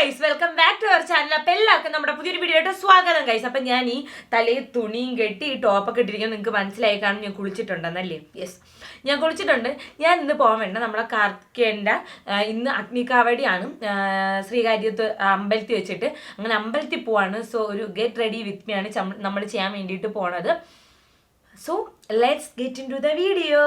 Guys welcome back to our channel അപ്പം എല്ലാവർക്കും നമ്മുടെ പുതിയൊരു വീഡിയോ ആയിട്ട് സ്വാഗതം ഗൈസ് അപ്പം ഞാൻ ഈ തലയിൽ തുണിയും കെട്ടി ഈ ടോപ്പൊക്കെ ഇട്ടിരിക്കുന്നത് നിങ്ങൾക്ക് മനസ്സിലായി കാണും. ഞാൻ കുളിച്ചിട്ടുണ്ടെന്നല്ലേ? യെസ് ഞാൻ കുളിച്ചിട്ടുണ്ട്. ഞാൻ ഇന്ന് പോകാൻ വേണ്ട. നമ്മളെ കാർത്തികേന്റെ ഇന്ന് അഗ്നികാവടിയാണ്. ശ്രീകാര്യത്ത് അമ്പലത്തിൽ വെച്ചിട്ട് അങ്ങനെ അമ്പലത്തിൽ പോവാണ്. സോ ഒരു ഗെറ്റ് റെഡി വിത്ത് മീ ആണ് നമ്മൾ ചെയ്യാൻ വേണ്ടിയിട്ട് പോണത്. So let's get into the video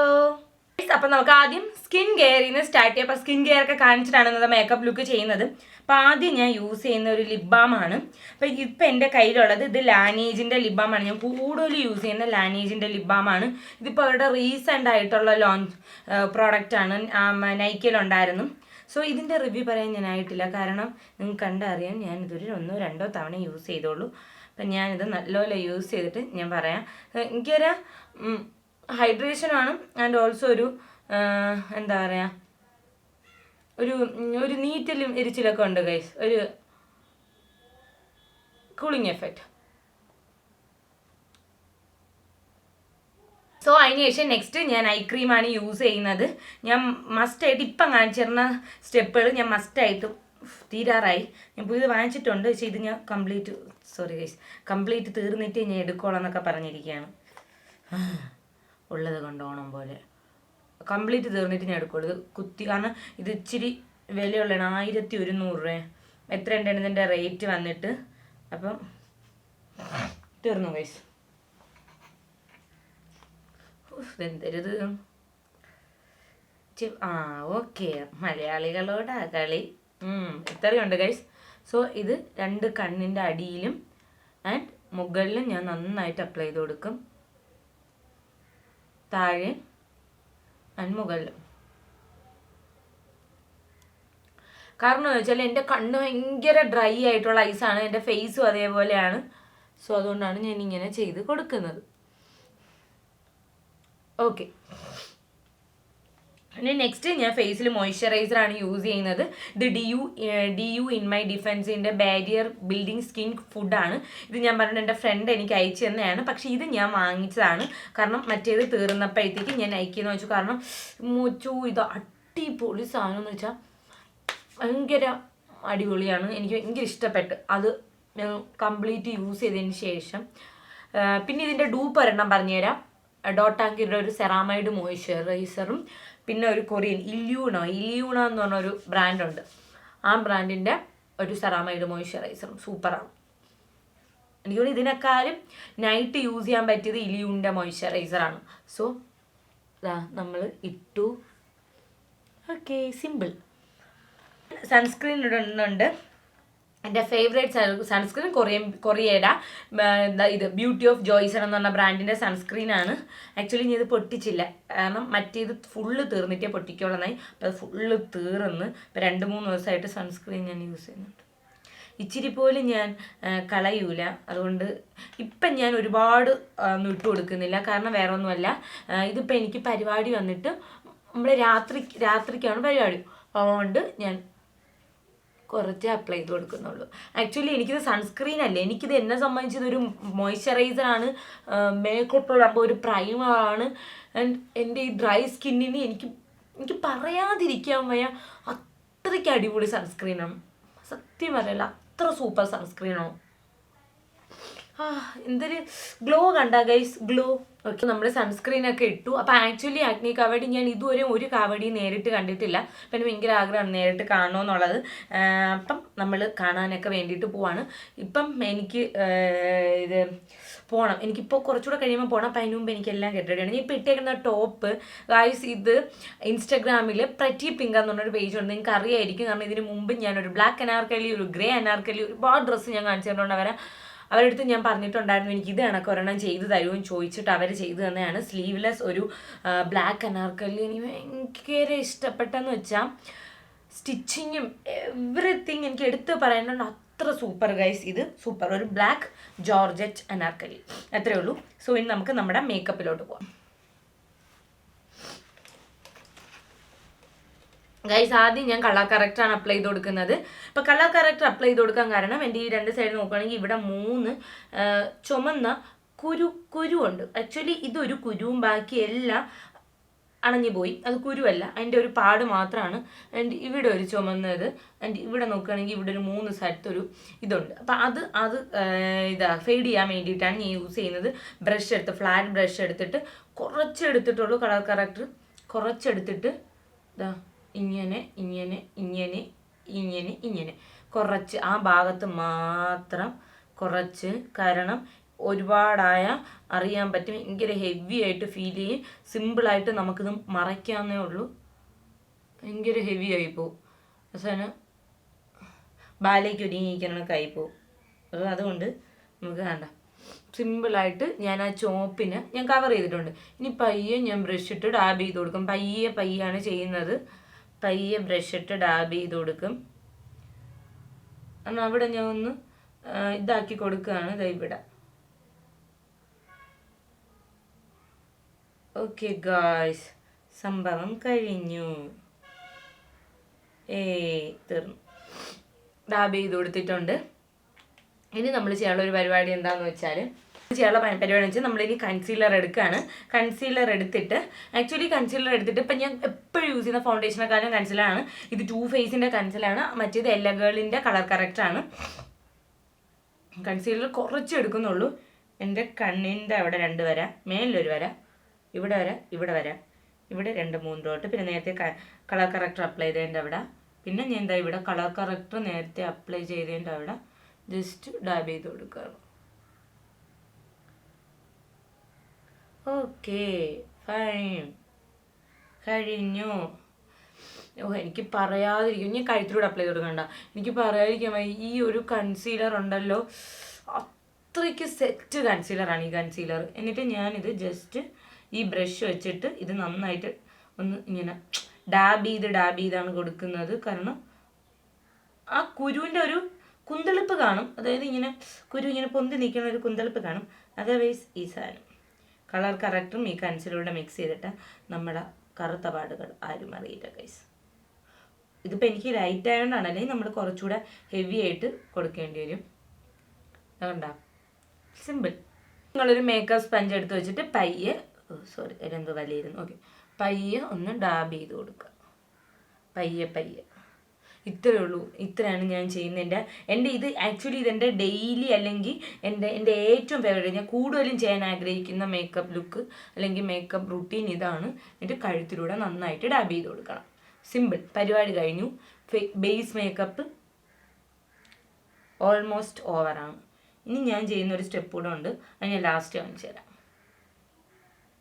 അപ്പൊ നമുക്ക് ആദ്യം സ്കിൻ കെയറിൽ നിന്ന് സ്റ്റാർട്ട് ചെയ്യാം. അപ്പൊ സ്കിൻ കെയർ ഒക്കെ കാണിച്ചിട്ടാണ് ഇന്നത്തെ മേക്കപ്പ് ലുക്ക് ചെയ്യുന്നത്. അപ്പൊ ആദ്യം ഞാൻ യൂസ് ചെയ്യുന്ന ഒരു ലിപ് ബാമാണ് അപ്പൊ ഇപ്പൊ എന്റെ കയ്യിലുള്ളത് ഇത് ലാനേജിന്റെ ലിപ് ബാമാണ് ഞാൻ കൂടുതൽ യൂസ് ചെയ്യുന്ന ലാനേജിന്റെ ലിപ് ബാമാണ് ഇതിപ്പോൾ അവരുടെ റീസെന്റ് ആയിട്ടുള്ള ലോഞ്ച് പ്രോഡക്റ്റ് ആണ് നൈക്കയിലുണ്ടായിരുന്നു സോ ഇതിന്റെ റിവ്യൂ പറയാൻ ഞാൻ ആയിട്ടില്ല. കാരണം നിങ്ങൾക്ക് കണ്ടറിയാം ഇതൊരു ഒന്നോ രണ്ടോ തവണ യൂസ് ചെയ്തോളൂ. അപ്പം ഞാനിത് നല്ലപോലെ യൂസ് ചെയ്തിട്ട് ഞാൻ പറയാം. എനിക്കൊരു ഹൈഡ്രേഷനാണ് ആൻഡ് ഓൾസോ ഒരു എന്താ പറയുക ഒരു ഒരു നീറ്റലും എരിച്ചിലൊക്കെ ഉണ്ട് ഗൈസ് ഒരു കൂളിംഗ് എഫക്റ്റ് സോ അതിനുശേഷം നെക്സ്റ്റ് ഞാൻ ഐ ക്രീമാണ് യൂസ് ചെയ്യുന്നത്. ഞാൻ മസ്റ്റായിട്ട് ഇപ്പം കാണിച്ചിരുന്ന സ്റ്റെപ്പുകൾ ഞാൻ മസ്റ്റായിട്ട് തീരാറായി. ഞാൻ പുതിയത് വാങ്ങിച്ചിട്ടുണ്ട്. പക്ഷേ ഇത് ഞാൻ കംപ്ലീറ്റ് സോറി ഗൈസ് കംപ്ലീറ്റ് തീർന്നിട്ട് ഞാൻ എടുക്കോളാം എന്നൊക്കെ പറഞ്ഞിരിക്കുകയാണ്. ഉള്ളത് കൊണ്ട് ഓണം പോലെ. കംപ്ലീറ്റ് തീർന്നിട്ട് ഞാൻ എടുക്കുള്ളൂ. ഇത് കുത്തി കാരണം ഇത് ഇച്ചിരി വിലയുള്ളതാണ്. ആയിരത്തി ഒരുന്നൂറ് രൂപ. എത്ര ഉണ്ടായിരുന്നു ഇതിന്റെ റേറ്റ് വന്നിട്ട്. അപ്പം തീർന്നു ഗൈസ് എന്തരുത് ആ ഓക്കെ മലയാളികളോടാ കളി. ഇത്രയുണ്ട് ഗൈസ് സോ ഇത് രണ്ട് കണ്ണിന്റെ അടിയിലും ആൻഡ് മുകളിലും ഞാൻ നന്നായിട്ട് അപ്ലൈ ചെയ്ത് കൊടുക്കും. താഴെ ആൻഡ് മുകളിലും കാരണം എന്ന് വെച്ചാൽ എന്റെ കണ്ണ് ഭയങ്കര ഡ്രൈ ആയിട്ടുള്ള ഐസാണ് എന്റെ ഫേസും അതേപോലെയാണ്. സോ അതുകൊണ്ടാണ് ഞാൻ ഇങ്ങനെ ചെയ്ത് കൊടുക്കുന്നത്. ഓക്കെ ഇനി നെക്സ്റ്റ് ഞാൻ ഫേസിൽ മോയ്സ്ചറൈസർ ആണ് യൂസ് ചെയ്യുന്നത്. ഇത് D U D U in my ഡിഫെൻസിന്റെ barrier building skin ഫുഡാണ് ഇത് ഞാൻ പറഞ്ഞിട്ട് എന്റെ ഫ്രണ്ട് എനിക്ക് അയച്ചു തന്നെയാണ്. പക്ഷേ ഇത് ഞാൻ വാങ്ങിച്ചതാണ്. കാരണം മറ്റേത് തീർന്നപ്പോഴത്തേക്ക് ഞാൻ അയക്കുന്നു വെച്ചു. കാരണം മൂച്ചു ഇത് അടിപൊളി സാധനം എന്ന് വെച്ചാൽ ഭയങ്കര അടിപൊളിയാണ്. എനിക്ക് ഭയങ്കര ഇഷ്ടപ്പെട്ട്. അത് ഞാൻ കംപ്ലീറ്റ് യൂസ് ചെയ്തതിന് ശേഷം പിന്നെ ഇതിന്റെ ഡൂപ്പ് ഒരെണ്ണം പറഞ്ഞുതരാം. ഡോട്ടാങ്കിയുടെ ഒരു സെറാമൈഡ് മോയ്സ്ചറൈസറും പിന്നെ ഒരു കൊറിയൻ ഇല്യൂണ ഇല്യൂണ എന്ന് പറഞ്ഞൊരു ബ്രാൻഡുണ്ട് ആ ബ്രാൻഡിന്റെ ഒരു സെറാമൈഡ് മോയ്സ്ചറൈസറും സൂപ്പറാണ് എനിക്ക് തോന്നുന്നു ഇതിനേക്കാളും നൈറ്റ് യൂസ് ചെയ്യാൻ പറ്റിയത് ഇലിയൂണിന്റെ മോയ്സ്ചറൈസറാണ് സോ നമ്മൾ ഇട്ടു. ഓക്കെ സിമ്പിൾ സൺസ്ക്രീൻ ഇടുന്നുണ്ട്. എന്റെ ഫേവറേറ്റ് സൺസ്ക്രീൻ കൊറിയ കൊറിയയുടെ ഇത് ബ്യൂട്ടി ഓഫ് ജോയ്സൺ എന്ന് പറഞ്ഞ ബ്രാൻഡിന്റെ സൺസ്ക്രീനാണ് ആക്ച്വലി ഞാൻ ഇത് പൊട്ടിച്ചില്ല. കാരണം മറ്റേത് ഫുള്ള് തീർന്നിട്ടേ പൊട്ടിക്കുള്ളതായി അപ്പോൾ അത് ഫുള്ള് തീർന്ന് ഇപ്പോൾ രണ്ട് മൂന്ന് ദിവസമായിട്ട് സൺസ്ക്രീൻ ഞാൻ യൂസ് ചെയ്യുന്നുണ്ട്. ഇച്ചിരി പോലും ഞാൻ കളയൂല. അതുകൊണ്ട് ഇപ്പം ഞാൻ ഒരുപാട് ഒന്നും ഇട്ട് കൊടുക്കുന്നില്ല. കാരണം വേറെ ഒന്നുമല്ല ഇതിപ്പോൾ എനിക്ക് പരിപാടി വന്നിട്ട് നമ്മൾ രാത്രി രാത്രിക്കാണ് പരിപാടി. അതുകൊണ്ട് ഞാൻ കുറച്ച് അപ്ലൈ ചെയ്ത് കൊടുക്കുന്നുള്ളൂ. ആക്ച്വലി എനിക്കിത് സൺസ്ക്രീൻ അല്ല? എനിക്കിത് എന്നെ സംബന്ധിച്ചത് ഒരു മോയ്സ്ചറൈസർ ആണ്. മേക്കപ്പ് ആകുമ്പോൾ ഒരു പ്രൈമറാണ് ആൻഡ് എന്റെ ഈ ഡ്രൈ സ്കിന്നിന് എനിക്ക് എനിക്ക് പറയാതിരിക്കാൻ വയ്യ. അത്രയ്ക്ക് അടിപൊളി സൺസ്ക്രീനാണ് സത്യം പറയല്ല അത്ര സൂപ്പർ സൺസ്ക്രീനാണ് ആ എന്തൊരു ഗ്ലോ കണ്ട ഗൈസ് ഗ്ലോ ഓക്കെ നമ്മൾ സൺസ്ക്രീൻ ഒക്കെ ഇട്ടു. അപ്പോൾ ആക്ച്വലി അഗ്നി കവടി ഞാൻ ഇതുവരെ ഒരു കവടി നേരിട്ട് കണ്ടിട്ടില്ല. അപ്പം എനിക്ക് ഭയങ്കര ആഗ്രഹമാണ് നേരിട്ട് കാണണമെന്നുള്ളത് അപ്പം നമ്മൾ കാണാനൊക്കെ വേണ്ടിയിട്ട് പോവാണ്. ഇപ്പം എനിക്ക് ഇത് പോകണം എനിക്കിപ്പോൾ കുറച്ചുകൂടെ കഴിയുമ്പോൾ പോകണം അപ്പം അതിന് മുമ്പ് എനിക്കെല്ലാം കെട്ടിടണം ഞാൻ ഇപ്പോൾ ഇട്ടേക്കുന്ന ടോപ്പ് ഗൈസ് ഇത് ഇൻസ്റ്റഗ്രാമിൽ പ്രറ്റി പിങ്ക് എന്ന് പറഞ്ഞൊരു പേജ് ഉണ്ട്. നിങ്ങൾക്ക് അറിയായിരിക്കും കാരണം ഇതിന് മുമ്പ് ഞാനൊരു ബ്ലാക്ക് അനാർക്കലി ഒരു ഗ്രേ അനാർക്കലി ഒരുപാട് ഡ്രസ്സ് ഞാൻ കാണിച്ചു തന്നിട്ടുണ്ട് അവരെ അവരുടെ അടുത്ത് ഞാൻ പറഞ്ഞിട്ടുണ്ടായിരുന്നു എനിക്ക് ഇത് കണക്ക് ഒരെണ്ണം ചെയ്തു തരുമെന്ന് ചോദിച്ചിട്ട് അവർ ചെയ്തു തന്നെയാണ്. സ്ലീവ്ലെസ് ഒരു ബ്ലാക്ക് അനാർക്കലി എനിക്ക് ഭയങ്കര ഇഷ്ടപ്പെട്ടെന്ന് വെച്ചാൽ സ്റ്റിച്ചിങ്ങും എവറിത്തിങ് എനിക്ക് എടുത്ത് പറയാനുണ്ട്. അത്ര സൂപ്പർ ഗൈസ് ഇത് സൂപ്പർ ഒരു ബ്ലാക്ക് ജോർജറ്റ് അനാർക്കലി. അത്രേ ഉള്ളൂ. സോ ഇനി നമുക്ക് നമ്മുടെ മേക്കപ്പിലോട്ട് പോകാം ഗൈസ് ആദ്യം ഞാൻ കളർ കറക്റ്റാണ് അപ്ലൈ ചെയ്ത് കൊടുക്കുന്നത് ഇപ്പോൾ കളർ കറക്റ്റ് അപ്ലൈ ചെയ്ത് കൊടുക്കാൻ കാരണം എന്റെ ഈ രണ്ട് സൈഡ് നോക്കുകയാണെങ്കിൽ ഇവിടെ മൂന്ന് ചുമന്ന കുരു കുരുവുണ്ട്. ആക്ച്വലി ഇതൊരു കുരുവും ബാക്കി എല്ലാം അണഞ്ഞു പോയി. അത് കുരുവല്ല. അതിന്റെ ഒരു പാട് മാത്രമാണ്. ആൻഡ് ഇവിടെ ഒരു ചുമന്നത്. ആൻഡ് ഇവിടെ നോക്കുകയാണെങ്കിൽ ഇവിടെ ഒരു മൂന്ന് സ്ഥലത്തൊരു ഇതുണ്ട്. അപ്പം അത് അത് ഇതാ ഫെയ്ഡ് ചെയ്യാൻ വേണ്ടിയിട്ടാണ് ഞാൻ യൂസ് ചെയ്യുന്നത്. ബ്രഷ് എടുത്ത് ഫ്ലാറ്റ് ബ്രഷ് എടുത്തിട്ട് കുറച്ച് എടുത്തിട്ടുള്ളൂ കളർ കറക്റ്റർ കുറച്ചെടുത്തിട്ട് ഇതാ ഇങ്ങനെ ഇങ്ങനെ ഇങ്ങനെ ഇങ്ങനെ ഇങ്ങനെ. കുറച്ച് ആ ഭാഗത്ത് മാത്രം കുറച്ച് കാരണം ഒരുപാടായ അറിയാൻ പറ്റും. ഭയങ്കര ഹെവി ആയിട്ട് ഫീൽ ചെയ്യും. സിമ്പിളായിട്ട് നമുക്കിത് മറയ്ക്കാന്നേ ഉള്ളൂ. ഭയങ്കര ഹെവി ആയി പോവും. അവസാനം ബാലേക്ക് ഒരുങ്ങിയിരിക്കണ ആയിപ്പോവും അപ്പോൾ അതുകൊണ്ട് നമുക്ക് വേണ്ട സിമ്പിളായിട്ട് ഞാൻ ആ ചോപ്പിന് ഞാൻ കവർ ചെയ്തിട്ടുണ്ട്. ഇനി പയ്യെ ഞാൻ ബ്രഷ് ഇട്ട് ഡാബ് ചെയ്ത് കൊടുക്കും. പയ്യെ പയ്യാണ് ചെയ്യുന്നത്. പയ്യെ ബ്രഷ് ഇട്ട് ഡാബ് ചെയ്ത് കൊടുക്കും. എന്നാൽ അവിടെ ഞാൻ ഒന്ന് ഇതാക്കി കൊടുക്കുകയാണ്. ദാ ഓക്കെ ഗായ്സ് സംഭവം കഴിഞ്ഞു. ഏ തീർന്നു. ഡാബ് ചെയ്ത് കൊടുത്തിട്ടുണ്ട്. ഇനി നമ്മൾ ചെയ്യാനുള്ള ഒരു പരിപാടി എന്താണെന്ന് വെച്ചാൽ ചെയ്യാനുള്ള പ- പരിപാടി എന്ന് വെച്ചാൽ നമ്മളിനി കൺസീലർ എടുക്കുകയാണ് കൺസീലർ എടുത്തിട്ട് ആക്ച്വലി കൺസീലർ എടുത്തിട്ട് ഇപ്പം ഞാൻ എപ്പോഴും യൂസ് ചെയ്യുന്ന ഫൗണ്ടേഷനെക്കാളും കൺസീലറാണ് ഇത് ടു ഫേസിന്റെ കൺസീലാണ് മറ്റേത് എല്ല ഗേളിന്റെ കളർ കറക്റ്റാണ് കൺസീലർ കുറച്ച് എടുക്കുന്നുള്ളൂ. എന്റെ കണ്ണിന്റെ അവിടെ രണ്ട് വര മേലിലൊരു വര ഇവിടെ വര ഇവിടെ വര. ഇവിടെ രണ്ട് മൂന്ന് ഡോട്ട് പിന്നെ നേരത്തെ കളർ കറക്റ്റർ അപ്ലൈ ചെയ്തതിന്റെ അവിടെ. പിന്നെ ഞാൻ എന്താ ഇവിടെ കളർ കറക്റ്റർ നേരത്തെ അപ്ലൈ ചെയ്തതിന്റെ അവിടെ. ജസ്റ്റ് ഡാബ് ചെയ്ത് കൊടുക്കുകയാണ് ഓക്കെ ഫൈൻ കഴിഞ്ഞു? ഓ എനിക്ക് പറയാതിരിക്കും. ഞാൻ കഴുത്തിലൂടെ അപ്ലൈ കൊടുക്കണ്ട. എനിക്ക് പറയാതിരിക്കാൻ ഈ ഒരു കൺസീലർ ഉണ്ടല്ലോ. അത്രയ്ക്ക് സെറ്റ് കൺസീലറാണ് ഈ കൺസീലർ എന്നിട്ട് ഞാനിത് ജസ്റ്റ് ഈ ബ്രഷ് വെച്ചിട്ട് ഇത് നന്നായിട്ട് ഒന്ന് ഇങ്ങനെ ഡാബ് ചെയ്ത് ഡാബ് ചെയ്താണ് കൊടുക്കുന്നത്. കാരണം ആ കുരുവിന്റെ ഒരു കുന്തളിപ്പ് കാണും. അതായത് ഇങ്ങനെ കുരു ഇങ്ങനെ പൊന്തി നിൽക്കുന്ന ഒരു കുന്തളിപ്പ് കാണും. അതർവൈസ് ഈ സാധനം. കളർ കറക്റ്റും ഈ കൺസിലൂടെ മിക്സ് ചെയ്തിട്ട് നമ്മുടെ കറുത്ത പാടുകൾ ആരും അറിയില്ല ഗൈസ് ഇതിപ്പോൾ എനിക്ക് ലൈറ്റ് ആയതുകൊണ്ടാണ് അല്ലെങ്കിൽ നമ്മൾ കുറച്ചുകൂടെ ഹെവി ആയിട്ട് കൊടുക്കേണ്ടി വരും. അതുകൊണ്ടാ സിമ്പിൾ നിങ്ങളൊരു മേക്കപ്പ് സ്പഞ്ച് എടുത്ത് വെച്ചിട്ട് പയ്യെ സോറി എന്തോ വലിയിരുന്നു ഓക്കെ പയ്യെ ഒന്ന് ഡാബ് ചെയ്ത് കൊടുക്കുക. പയ്യെ പയ്യെ. ഇത്രയേ ഉള്ളൂ. ഇത്രയാണ് ഞാൻ ചെയ്യുന്നതിന്റെ എന്റെ ഇത് ആക്ച്വലി ഇതെന്റെ ഡെയിലി അല്ലെങ്കിൽ എന്റെ എന്റെ ഏറ്റവും ഫേവറേറ്റ് ഞാൻ കൂടുതലും ചെയ്യാൻ ആഗ്രഹിക്കുന്ന മേക്കപ്പ് ലുക്ക് അല്ലെങ്കിൽ മേക്കപ്പ് റുട്ടീൻ ഇതാണ്. എന്നിട്ട് കഴുത്തിലൂടെ നന്നായിട്ട് ഡാബ് ചെയ്ത് കൊടുക്കണം. സിമ്പിൾ പരിപാടി കഴിഞ്ഞു. ബേസ് മേക്കപ്പ് ഓൾമോസ്റ്റ് ഓവറാണ് ഇനി ഞാൻ ചെയ്യുന്ന ഒരു സ്റ്റെപ്പ് കൂടെ ഉണ്ട്. അത് ഞാൻ ലാസ്റ്റ് കാണിച്ചു തരാം.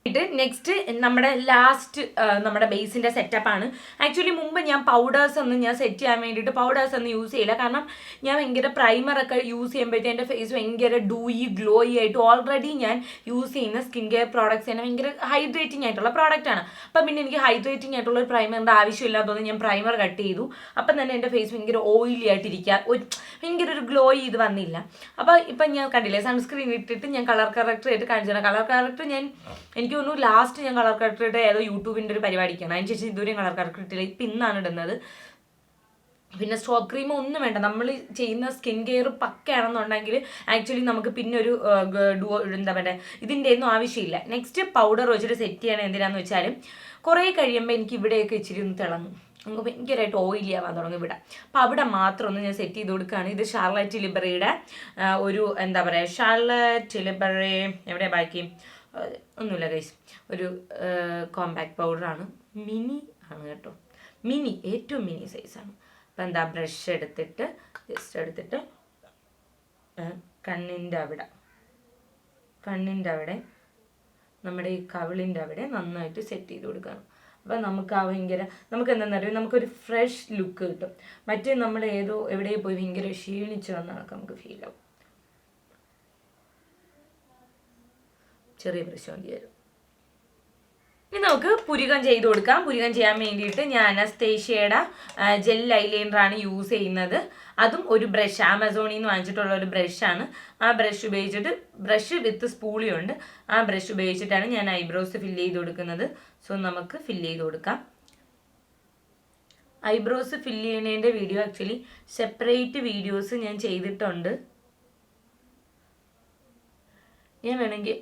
നെക്സ്റ്റ് നമ്മുടെ ലാസ്റ്റ് നമ്മുടെ ബേസിന്റെ സെറ്റപ്പ് ആണ്. ആക്ച്വലി മുമ്പ് ഞാൻ പൗഡേഴ്സ് ഒന്നും ഞാൻ സെറ്റ് ചെയ്യാൻ വേണ്ടിയിട്ട് പൗഡേഴ്സ് ഒന്നും യൂസ് ചെയ്യില്ല. കാരണം ഞാൻ ഭയങ്കര പ്രൈമർ ഒക്കെ യൂസ് ചെയ്യുമ്പോഴത്തേ എന്റെ ഫേസ് ഭയങ്കര ഡൂയി ഗ്ലോയി ആയിട്ട് ഓൾറെഡി ഞാൻ യൂസ് ചെയ്യുന്ന സ്കിൻ കെയർ പ്രോഡക്റ്റ്സ് തന്നെ ഭയങ്കര ഹൈഡ്രേറ്റിംഗ് ആയിട്ടുള്ള പ്രോഡക്റ്റ് ആണ്. അപ്പം പിന്നെ എനിക്ക് ഹൈഡ്രേറ്റിംഗ് ആയിട്ടുള്ള ഒരു പ്രൈമറിന്റെ ആവശ്യമില്ലാത്തതുകൊണ്ട് ഞാൻ പ്രൈമർ കട്ട് ചെയ്തു. അപ്പം തന്നെ എന്റെ ഫേസ് ഭയങ്കര ഓയിലി ആയിട്ടിരിക്കുക. ഒരു ഭയങ്കര ഒരു ഗ്ലോയി ഇത് വന്നില്ല. അപ്പോൾ ഇപ്പം ഞാൻ കണ്ടില്ലേ സൺസ്ക്രീൻ ഇട്ടിട്ട് ഞാൻ കളർ കറക്റ്റർ ആയിട്ട് കാണിച്ചു കളർ കറക്റ്റർ ഞാൻ എനിക്ക് തോന്നുന്നു ലാസ്റ്റ് ഞാൻ കളർ കറക്റ്റ് ഏതോ യൂട്യൂബിന്റെ ഒരു പരിപാടിക്കാണ്. അതിന് ശേഷം ഇതുവരെയും കളർ കറക്റ്റ് ഇട്ടില്ല. ഇപ്പം ഇന്നാണ് ഇടുന്നത്. പിന്നെ സ്റ്റോപ്പ് ക്രീം ഒന്നും വേണ്ട. നമ്മൾ ചെയ്യുന്ന സ്കിൻ കെയർ പക്കയാണെന്നുണ്ടെങ്കിൽ ആക്ച്വലി നമുക്ക് പിന്നെ ഒരു ഡുവോ എന്താ പറയുക ഇതിന്റെ ഒന്നും ആവശ്യമില്ല. നെക്സ്റ്റ് പൗഡർ വെച്ചിട്ട് സെറ്റ് ചെയ്യണം എന്തിനാന്ന് വെച്ചാൽ കുറേ കഴിയുമ്പോൾ എനിക്ക് ഇവിടെയൊക്കെ ഇച്ചിരി ഒന്ന് തിളങ്ങും. നമുക്ക് ഭയങ്കരമായിട്ട് ഓയിലി ആവാൻ തുടങ്ങും ഇവിടെ. അപ്പം അവിടെ മാത്രം ഒന്ന് ഞാൻ സെറ്റ് ചെയ്ത് കൊടുക്കുകയാണ് ഇത് ഷാർലറ്റ് ലിബറിയുടെ ഒരു എന്താ പറയുക ഷാർലറ്റ് ലിബറി എവിടെ ബാക്കി? ഒന്നുമില്ല ഗൈസ് ഒരു കോമ്പാക്ട് പൗഡറാണ് മിനി ആണ്. കേട്ടോ. മിനി ഏറ്റവും മിനി സൈസാണ് അപ്പം എന്താ ബ്രഷ് എടുത്തിട്ട് ജസ്റ്റ് എടുത്തിട്ട് കണ്ണിന്റെ അവിടെ കണ്ണിന്റെ അവിടെ നമ്മുടെ ഈ കവിളിന്റെ അവിടെ നന്നായിട്ട് സെറ്റ് ചെയ്ത് കൊടുക്കണം. അപ്പം നമുക്ക് ആ ഭയങ്കര നമുക്ക് എന്താണെന്ന് അറിയാം നമുക്കൊരു ഫ്രഷ് ലുക്ക് കിട്ടും. മറ്റേ നമ്മൾ ഏതോ എവിടെ പോയി ഭയങ്കര ക്ഷീണിച്ചു വന്നാൽ നമുക്ക് ഫീൽ ആവും. ചെറിയ മതി വരും ഇനി നമുക്ക് പുരികം ചെയ്ത് കൊടുക്കാം. പുരികം ചെയ്യാൻ വേണ്ടിയിട്ട് ഞാൻ സ്റ്റേഷ്യയുടെ ജെൽ ഐലൈനറാണ് യൂസ് ചെയ്യുന്നത്. അതും ഒരു ബ്രഷ് ആമസോണിൽ നിന്ന് വാങ്ങിച്ചിട്ടുള്ള ഒരു ബ്രഷാണ് ആ ബ്രഷ് ഉപയോഗിച്ചിട്ട് ബ്രഷ് വിത്ത് സ്പൂളിയുണ്ട് ആ ബ്രഷ് ഉപയോഗിച്ചിട്ടാണ് ഞാൻ ഐബ്രോസ് ഫില്ല് ചെയ്ത് കൊടുക്കുന്നത്. സോ നമുക്ക് ഫില്ല് ചെയ്ത് കൊടുക്കാം. ഐബ്രോസ് ഫില്ല് ചെയ്യുന്നതിന്റെ വീഡിയോ ആക്ച്വലി സെപ്പറേറ്റ് വീഡിയോസ് ഞാൻ ചെയ്തിട്ടുണ്ട്. ഞാൻ വേണമെങ്കിൽ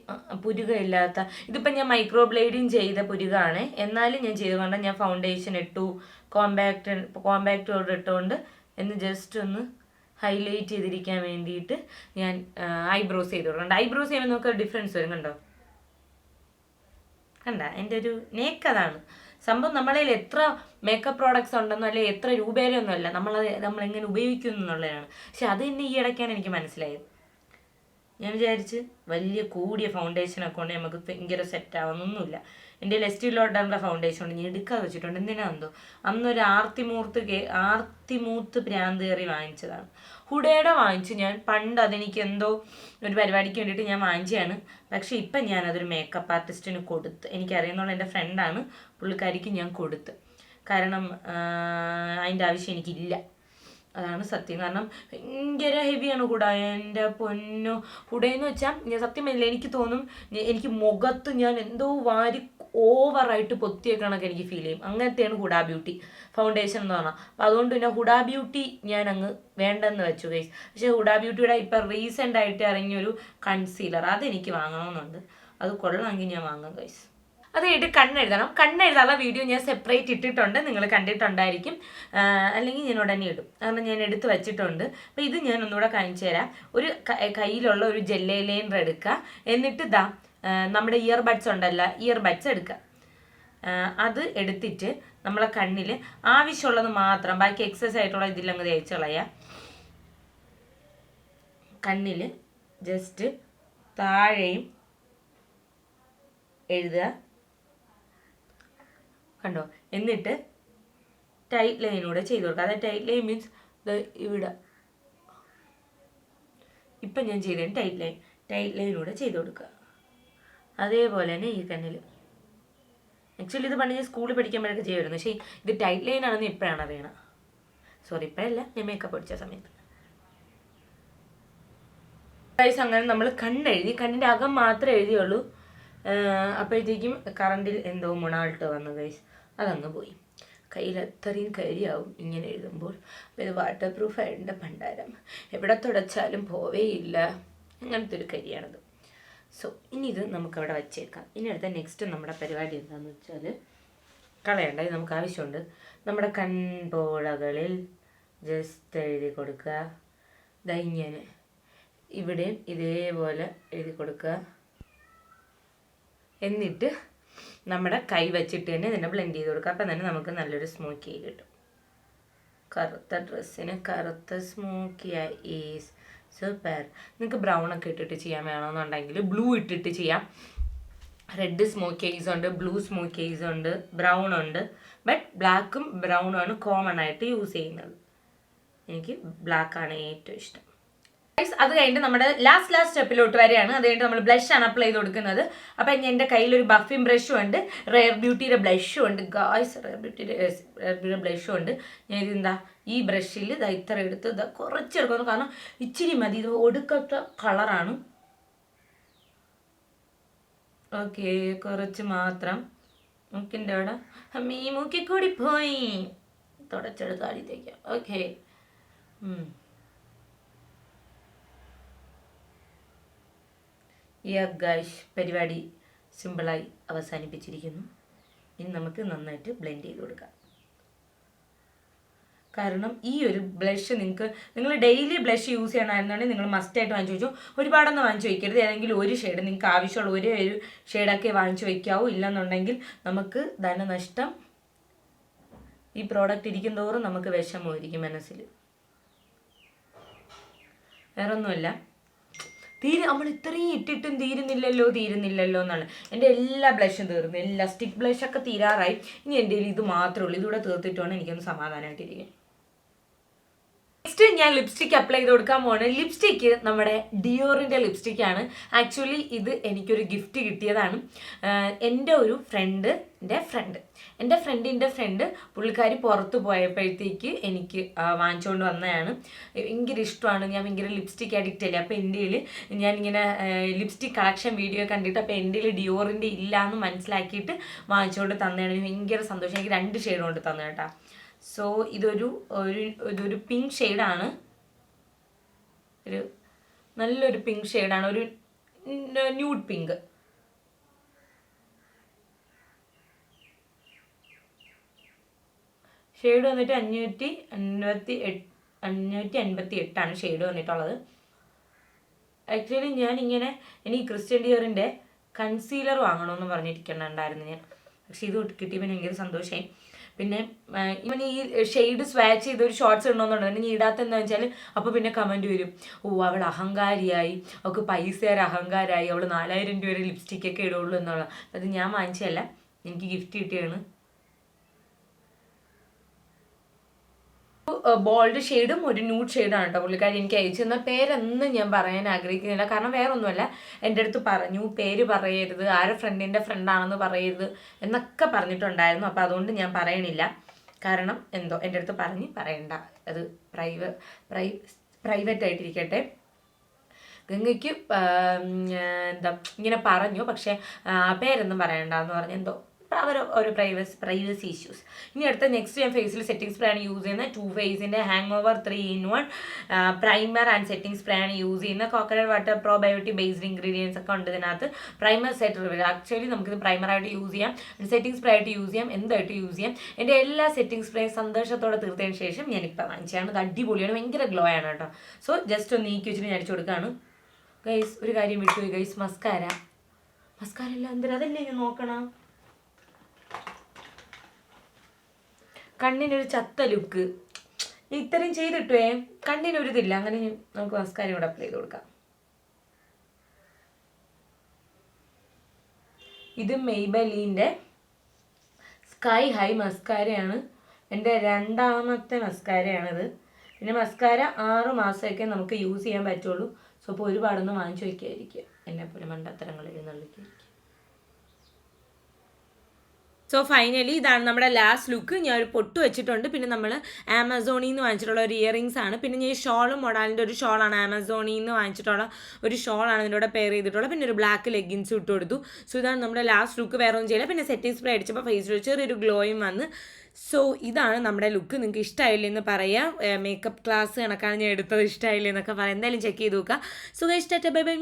പുരുകയില്ലാത്ത ഇതിപ്പോൾ ഞാൻ മൈക്രോ ബ്ലേഡിങ് ചെയ്ത പുരുകാണ്. എന്നാലും ഞാൻ ചെയ്തുകൊണ്ട് ഞാൻ ഫൗണ്ടേഷൻ ഇട്ടു കോമ്പാക്റ്റ് കോമ്പാക്റ്റ് പൗഡർ ഇട്ടുകൊണ്ട് എന്ന് ജസ്റ്റ് ഒന്ന് ഹൈലൈറ്റ് ചെയ്തിരിക്കാൻ വേണ്ടിയിട്ട് ഞാൻ ഐബ്രോസ് ചെയ്ത് കൊടുക്കുന്നുണ്ട് ഐബ്രോസ് ചെയ്യുമ്പോൾ നമുക്ക് ഡിഫറൻസ് വരും. കണ്ടോ? കണ്ട? എന്റെ ഒരു നേക്ക് അതാണ്. സംഭവം നമ്മളതിൽ എത്ര മേക്കപ്പ് പ്രോഡക്റ്റ്സ് ഉണ്ടെന്നോ അല്ലെങ്കിൽ എത്ര രൂപയിലൊന്നും അല്ല നമ്മളത് നമ്മൾ എങ്ങനെ ഉപയോഗിക്കുന്നു എന്നുള്ളതാണ്. പക്ഷെ അത് തന്നെ ഈ ഇടയ്ക്കാണ് എനിക്ക് മനസ്സിലായത്. ഞാൻ വിചാരിച്ച് വലിയ കൂടിയ ഫൗണ്ടേഷൻ ഒക്കെ കൊണ്ട് നമുക്ക് ഭയങ്കര സെറ്റ് ആവുന്നൊന്നുമില്ല. എന്റെ ലെസ്റ്റിലോട്ടുള്ള ഫൗണ്ടേഷൻ ഉണ്ട് ഞാൻ എടുക്കാതെ വെച്ചിട്ടുണ്ട്. എന്തിനാണെന്തോ അന്നൊരു ആർത്തിമൂർത്ത് കേ ആർത്തിമൂത്ത് ഭ്രാന്ത് കയറി വാങ്ങിച്ചതാണ്. ഹുഡയുടെ വാങ്ങിച്ച്. ഞാൻ പണ്ട് അതെനിക്ക് എന്തോ ഒരു പരിപാടിക്ക് വേണ്ടിയിട്ട് ഞാൻ വാങ്ങിച്ചതാണ്. പക്ഷേ ഇപ്പം ഞാൻ അതൊരു മേക്കപ്പ് ആർട്ടിസ്റ്റിന് കൊടുത്ത് എനിക്കറിയുന്നുള്ള എന്റെ ഫ്രണ്ടാണ് പുള്ളിക്കാരിക്ക് ഞാൻ കൊടുത്ത്. കാരണം അതിന്റെ ആവശ്യം എനിക്കില്ല. അതാണ് സത്യം. കാരണം ഭയങ്കര ഹെവിയാണ് കുട. എന്റെ പൊന്നോ. കുടയെന്ന് വെച്ചാൽ ഞാൻ സത്യം പറഞ്ഞില്ല എനിക്ക് തോന്നും എനിക്ക് മുഖത്ത് ഞാൻ എന്തോ വാരി ഓവറായിട്ട് പൊത്തിയ കണക്ക് എനിക്ക് ഫീൽ ചെയ്യും. അങ്ങനത്തെയാണ് ഹുഡാ ബ്യൂട്ടി ഫൗണ്ടേഷൻ എന്ന് പറഞ്ഞാൽ അപ്പോൾ അതുകൊണ്ട് പിന്നെ ഹുഡാ ബ്യൂട്ടി ഞാൻ അങ്ങ് വേണ്ടെന്ന് വെച്ചു ഗൈസ് പക്ഷേ ഹുഡാ ബ്യൂട്ടിയുടെ ഇപ്പം റീസെന്റ് ആയിട്ട് ഇറങ്ങിയൊരു കൺസീലർ അതെനിക്ക് വാങ്ങണമെന്നുണ്ട് അത് കൊള്ളാമെങ്കിൽ ഞാൻ വാങ്ങാം ഗൈസ് അത് കഴിഞ്ഞിട്ട് കണ്ണെഴുതണം. കണ്ണെഴുതാനുള്ള വീഡിയോ ഞാൻ സെപ്പറേറ്റ് ഇട്ടിട്ടുണ്ട്. നിങ്ങൾ കണ്ടിട്ടുണ്ടായിരിക്കും. അല്ലെങ്കിൽ ഞാൻ ഉടനെ ഇടും. കാരണം ഞാൻ എടുത്ത് വെച്ചിട്ടുണ്ട്. അപ്പോൾ ഇത് ഞാൻ ഒന്നുകൂടെ കാണിച്ചു തരാം. ഒരു കയ്യിലുള്ള ഒരു ജെല്ലേ ലൈനർ എടുക്കുക. എന്നിട്ട് ഇതാ നമ്മുടെ ഇയർ ബഡ്സ് ഉണ്ടല്ലോ ഇയർ ബഡ്സ് എടുക്കുക അത് എടുത്തിട്ട് നമ്മളെ കണ്ണിൽ ആവശ്യമുള്ളത് മാത്രം ബാക്കി എക്സസൈസ് ആയിട്ടുള്ള ഇതിലങ്ങ് തേച്ച് കളയുക കണ്ണിൽ ജസ്റ്റ് താഴെയും എഴുതുക. കണ്ടോ? എന്നിട്ട് ടൈറ്റ് ലൈനൂടെ ചെയ്ത് കൊടുക്കുക. അതായത് ടൈറ്റ് ലൈൻ മീൻസ് ഇവിടെ. ഇപ്പം ഞാൻ ചെയ്തത് ടൈറ്റ് ലൈൻ ടൈറ്റ് ലൈനൂടെ ചെയ്ത് കൊടുക്കുക. അതേപോലെ തന്നെ ഈ കണ്ണിൽ. ആക്ച്വലി ഇത് പണ്ട് ഞാൻ സ്കൂളിൽ പഠിക്കുമ്പോഴൊക്കെ ചെയ്യുമായിരുന്നു. പക്ഷേ ഇത് ടൈറ്റ് ലൈൻ ആണെന്ന് ഇപ്പോഴാണ് അറിയണം സോറി ഇപ്പോഴല്ല. ഞാൻ മേക്കപ്പ് പഠിച്ച സമയത്ത്. ഗൈസ് അങ്ങനെ നമ്മൾ കണ്ണെഴുതി കണ്ണിന്റെ അകം മാത്രമേ എഴുതിയുള്ളൂ. അപ്പോഴത്തേക്കും കറണ്ടിൽ എന്തോ മൊണാൾട്ട് വന്നു ഗൈസ് അതങ്ങ് പോയി. കയ്യിൽ അത്രയും കരിയാവും ഇങ്ങനെ എഴുതുമ്പോൾ. അപ്പോൾ ഇത് വാട്ടർ പ്രൂഫ് ആയിട്ടുണ്ട് ഭണ്ഡാരം. എവിടെ തുടച്ചാലും പോവേയില്ല. അങ്ങനത്തെ ഒരു കരിയാണത്. സോ ഇനി ഇത് നമുക്ക് അവിടെ വച്ചേക്കാം. ഇനി അടുത്ത നെക്സ്റ്റ് നമ്മുടെ പരിപാടി എന്താണെന്ന് വെച്ചാൽ കളയണ്ട. ഇത് നമുക്ക് ആവശ്യമുണ്ട്. നമ്മുടെ കൺപോളകളിൽ ജസ്റ്റ് എഴുതി കൊടുക്കുക. ദാ ഇങ്ങനെ. ഇവിടെയും ഇതേപോലെ എഴുതി കൊടുക്കുക. എന്നിട്ട് നമ്മുടെ കൈ വെച്ചിട്ട് തന്നെ ഇതിനെ ബ്ലെൻഡ് ചെയ്ത് കൊടുക്കുക അപ്പം തന്നെ നമുക്ക് നല്ലൊരു സ്മോക്കി കിട്ടും. കറുത്ത ഡ്രസ്സിന് കറുത്ത സ്മോക്കി ഈസ് സൂപ്പർ നിങ്ങൾക്ക് ബ്രൗൺ ഒക്കെ ഇട്ടിട്ട് ചെയ്യാൻ വേണമെന്നുണ്ടെങ്കിൽ ബ്ലൂ ഇട്ടിട്ട് ചെയ്യാം. റെഡ് സ്മോക്ക് ഐസ് ഉണ്ട് ബ്ലൂ സ്മോക്ക് ഐസ് ഉണ്ട് ബ്രൗൺ ഉണ്ട്. ബട്ട് ബ്ലാക്കും ബ്രൗണും ആണ് കോമൺ ആയിട്ട് യൂസ് ചെയ്യുന്നത്. എനിക്ക് ബ്ലാക്കാണ് ഏറ്റവും ഇഷ്ടം. അത് കഴിഞ്ഞിട്ട് നമ്മുടെ ലാസ്റ്റ് ലാസ്റ്റ് സ്റ്റെപ്പിലോട്ട് വരെയാണ് അത് കഴിഞ്ഞിട്ട് നമ്മൾ ബ്ലഷ് ആണ് അപ്ലൈ ചെയ്ത് കൊടുക്കുന്നത് അപ്പം എന്റെ കയ്യിൽ ഒരു ബഫിംഗ് ബ്രഷും ഉണ്ട്. റെയർ ബ്യൂട്ടിയുടെ ബ്ലഷും ഉണ്ട്. ഗായ്സ് റെയർ ബ്യൂട്ടിയുടെ റെയർ ബ്യൂട്ടിയുടെ ബ്ലഷും ഉണ്ട്. ഞാൻ ഇതെന്താ ഈ ബ്രഷിൽ ഇതാ ഇത്ര എടുത്ത് ഇതാ കുറച്ചെടുക്കുന്നു കാരണം ഇച്ചിരി മതി. ഇത് ഒടുക്കത്തെ കളറാണ് ഓക്കെ കുറച്ച് മാത്രം. മൂക്കിന്റെ അവിടെ. മീ മൂക്കി കൂടി പോയി. തുടച്ചെടുത്ത് ആദ്യത്തേക്ക് ഓക്കെ ഈ ഗൈഷ് പരിപാടി സിമ്പിളായി അവസാനിപ്പിച്ചിരിക്കുന്നു. ഇനി നമുക്ക് നന്നായിട്ട് ബ്ലെൻഡ് ചെയ്ത് കൊടുക്കാം. കാരണം ഈ ഒരു ബ്ലഷ് നിങ്ങൾക്ക് നിങ്ങൾ ഡെയിലി ബ്ലഷ് യൂസ് ചെയ്യണമെന്നുണ്ടെങ്കിൽ നിങ്ങൾ മസ്റ്റായിട്ട് വാങ്ങിച്ചു വെച്ചു. ഒരുപാടൊന്നും വാങ്ങിച്ചു വയ്ക്കരുത് ഏതെങ്കിലും ഒരു ഷെയ്ഡ് നിങ്ങൾക്ക് ആവശ്യമുള്ള ഒരേ ഒരു ഷെയ്ഡൊക്കെ വാങ്ങിച്ചു വയ്ക്കാവൂ ഇല്ലെന്നുണ്ടെങ്കിൽ നമുക്ക് ധനനഷ്ടം ഈ പ്രോഡക്റ്റ് ഇരിക്കും തോറും നമുക്ക് വിഷമമായിരിക്കും മനസ്സിൽ വേറെ ഒന്നുമല്ല തീരെ നമ്മൾ ഇത്രയും ഇട്ടിട്ടും തീരുന്നില്ലല്ലോ തീരുന്നില്ലല്ലോ എന്നാണ്. എന്റെ എല്ലാ ബ്ലഷും തീർന്നു. എല്ലാ സ്റ്റിക്ക് ബ്ലഷൊക്കെ തീരാറായി. ഇനി എന്റെ ഇത് മാത്രമേ ഉള്ളൂ. ഇതുകൂടെ തീർത്തിട്ടാണ് എനിക്കൊന്ന് സമാധാനമായിട്ടിരിക്കും നെക്സ്റ്റ് ഞാൻ ലിപ്സ്റ്റിക് അപ്ലൈ ചെയ്ത് കൊടുക്കാൻ പോകുന്നത് ലിപ്സ്റ്റിക്ക് നമ്മുടെ ഡിയോറിന്റെ ലിപ്സ്റ്റിക്കാണ് ആക്ച്വലി ഇത് എനിക്കൊരു ഗിഫ്റ്റ് കിട്ടിയതാണ്. എന്റെ ഒരു ഫ്രണ്ട് എന്റെ ഫ്രണ്ട് എന്റെ ഫ്രണ്ടിന്റെ ഫ്രണ്ട് പുള്ളിക്കാരി പുറത്ത് പോയപ്പോഴത്തേക്ക് എനിക്ക് വാങ്ങിച്ചുകൊണ്ട് വന്നതാണ്. ഭയങ്കര ഇഷ്ടമാണ്. ഞാൻ ഭയങ്കര ലിപ്സ്റ്റിക് അഡിക്റ്റ് അല്ലേ? അപ്പോൾ കയ്യിൽ ഞാനിങ്ങനെ ലിപ്സ്റ്റിക് കളക്ഷൻ വീഡിയോ കണ്ടിട്ട് അപ്പോൾ കയ്യിൽ ഡിയോറിന്റെ ഇല്ല എന്ന് മനസ്സിലാക്കിയിട്ട് വാങ്ങിച്ചുകൊണ്ട് തന്നതാണ്. ഭയങ്കര സന്തോഷം. എനിക്ക് രണ്ട് ഷെയ്ഡ് കൊണ്ട് തന്നു കേട്ടോ. സോ ഇതൊരു ഒരു ഇതൊരു പിങ്ക് ഷെയ്ഡാണ് ഒരു നല്ലൊരു പിങ്ക് ഷെയ്ഡാണ് ഒരു ന്യൂഡ് പിങ്ക് ഷെയ്ഡ് വന്നിട്ട് അഞ്ഞൂറ്റി അൻപത്തി എട്ട് അഞ്ഞൂറ്റി അൻപത്തി എട്ടാണ് ഷെയ്ഡ് വന്നിട്ടുള്ളത്. ആക്ച്വലി ഞാൻ ഇങ്ങനെ എനിക്ക് ക്രിസ്ത്യൻ ഡിയറിന്റെ കൺസീലർ വാങ്ങണമെന്ന് പറഞ്ഞിരിക്കുന്നുണ്ടായിരുന്നു ഞാൻ. പക്ഷേ ഇത് കിട്ടിയപ്പോൾ ഭയങ്കര സന്തോഷമായി പിന്നെ ഇവൻ ഈ ഷെയ്ഡ് സ്വാച്ച് ചെയ്ത് ഒരു ഷോർട്സ് ഇടണമെന്നുണ്ട് നീ ഇടാത്തെന്ന് വെച്ചാൽ അപ്പോൾ പിന്നെ കമന്റ് വരും. ഓ അവൾ അഹങ്കാരിയായി. അവൾക്ക് പൈസയുടെ അഹങ്കാരമായി അവൾ നാലായിരം രൂപ ലിപ്സ്റ്റിക്കൊക്കെ ഇടുള്ളൂ എന്നുള്ള അത് ഞാൻ വാങ്ങിച്ചതല്ല. എനിക്ക് ഗിഫ്റ്റ് കിട്ടിയാണ് ബോൾഡ് ഷെയ്ഡും ഒരു ന്യൂഡ് ഷെയ്ഡാണ് കേട്ടോ പുള്ളിക്കാരി. എനിക്ക് അയച്ചു തന്ന പേരൊന്നും ഞാൻ പറയാൻ ആഗ്രഹിക്കുന്നില്ല. കാരണം വേറെ ഒന്നുമല്ല എന്റെ അടുത്ത് പറഞ്ഞു പേര് പറയരുത്. ആരെ ഫ്രണ്ടിന്റെ ഫ്രണ്ടാണെന്ന് പറയരുത് എന്നൊക്കെ പറഞ്ഞിട്ടുണ്ടായിരുന്നു. അപ്പോൾ അതുകൊണ്ട് ഞാൻ പറയണില്ല. കാരണം എന്തോ എന്റെ അടുത്ത് പറഞ്ഞ് പറയണ്ട. അത് പ്രൈവ പ്രൈ പ്രൈവറ്റ് ആയിട്ടിരിക്കട്ടെ. ഗംഗയ്ക്ക് എന്താ ഇങ്ങനെ പറഞ്ഞു. പക്ഷേ പേരൊന്നും പറയണ്ടെന്ന് പറഞ്ഞു എന്തോ അവർ ഒരു പ്രൈവസി പ്രൈവസി ഇഷ്യൂസ് ഇനി അടുത്ത നെക്സ്റ്റ് ഞാൻ ഫേസിൽ സെറ്റിംഗ് സ്പ്രേ ആണ് യൂസ് ചെയ്യുന്നത് too ഫേസിന്റെ hangover three in one primer and setting spray ആണ് യൂസ് ചെയ്യുന്നത് coconut water probiotic based ingredients ഒക്കെ ഉണ്ട് ഇതിനകത്ത്. പ്രൈമർ സെറ്റ് റിവീൽ ആക്ച്വലി നമുക്കിത് പ്രൈമറായിട്ട് യൂസ് ചെയ്യാം. സെറ്റിംഗ് സ്പ്രേ ആയിട്ട് യൂസ് ചെയ്യാം. എന്തായിട്ട് യൂസ് ചെയ്യാം? എന്റെ എല്ലാ സെറ്റിംഗ് സ്പ്രേ സന്തോഷത്തോടെ തീർത്തതിന് ശേഷം ഞാനിപ്പോൾ വാങ്ങിച്ചതാണ് ഇത് അടിപൊളിയാണ്. ഭയങ്കര ഗ്ലോ ആണ് കേട്ടോ. സോ ജസ്റ്റ് ഒന്ന് നീക്കി വെച്ചിട്ട് ഞാൻ അടിച്ചു കൊടുക്കുകയാണ് ഗൈസ് ഒരു കാര്യം വിട്ടുപോയി ഗൈസ് മസ്കാര മസ്കാര എല്ലാം എന്തിനാ? അതല്ലേ ഞാൻ നോക്കണം? കണ്ണിനൊരു ചത്ത ലുക്ക്. ഇത്രയും ചെയ്തിട്ടേ കണ്ണിനൊരിതില്ല. അങ്ങനെ നമുക്ക് മസ്കാരം ഇവിടെ അപ്ലൈ ചെയ്ത് കൊടുക്കാം. ഇത് മെയ്ബലീന്റെ സ്കൈ ഹൈ മസ്കാരയാണ്. എന്റെ രണ്ടാമത്തെ മസ്കാരയാണിത്. പിന്നെ മസ്കാര ആറ് മാസമൊക്കെ നമുക്ക് യൂസ് ചെയ്യാൻ പറ്റുള്ളൂ. സോ അപ്പോൾ ഒരുപാടൊന്നും വാങ്ങിച്ചു വയ്ക്കാതിരിക്കുക എന്നെപ്പോലെ മണ്ടത്തരങ്ങളിൽ എഴുന്നള്ളിക്കായിരിക്കും സോ ഫൈനലി ഇതാണ് നമ്മുടെ ലാസ്റ്റ് ലുക്ക് ഞാൻ ഒരു പൊട്ട് വെച്ചിട്ടുണ്ട്. പിന്നെ നമ്മൾ ആമസോണിൽ നിന്ന് വാങ്ങിച്ചിട്ടുള്ള ഒരു ഇയറിങ്സ് ആണ്. പിന്നെ ഞാൻ ഈ ഷോളും മൊഡാലിന്റെ ഒരു ഷോളാണ് ആമസോണിൽ നിന്ന് വാങ്ങിച്ചിട്ടുള്ള ഒരു ഷോളാണ് ഇതിന്റെ കൂടെ പെയർ ചെയ്തിട്ടുള്ളത്. പിന്നെ ഒരു ബ്ലാക്ക് ലെഗിൻസ് ഇട്ട് കൊടുത്തു. സോ ഇതാണ് നമ്മുടെ ലാസ്റ്റ് ലുക്ക് വേറെ ഒന്നും ചെയ്യില്ല. പിന്നെ സെറ്റിംഗ് സ്പ്രേ അടിച്ചപ്പോൾ ഫേസിൽ ചെറിയൊരു ഗ്ലോയും വന്ന്. സോ ഇതാണ് നമ്മുടെ ലുക്ക് നിങ്ങൾക്ക് ഇഷ്ടമായില്ല എന്ന് പറയാം. മേക്കപ്പ് ക്ലാസ് കണക്കാണ് ഞാൻ എടുത്തത്. ഇഷ്ടമായില്ല എന്നൊക്കെ പറയാം. എന്തായാലും ചെക്ക് ചെയ്ത് നോക്കുക സുഖം ഇഷ്ടമായിട്ട് ബൈ ബൈ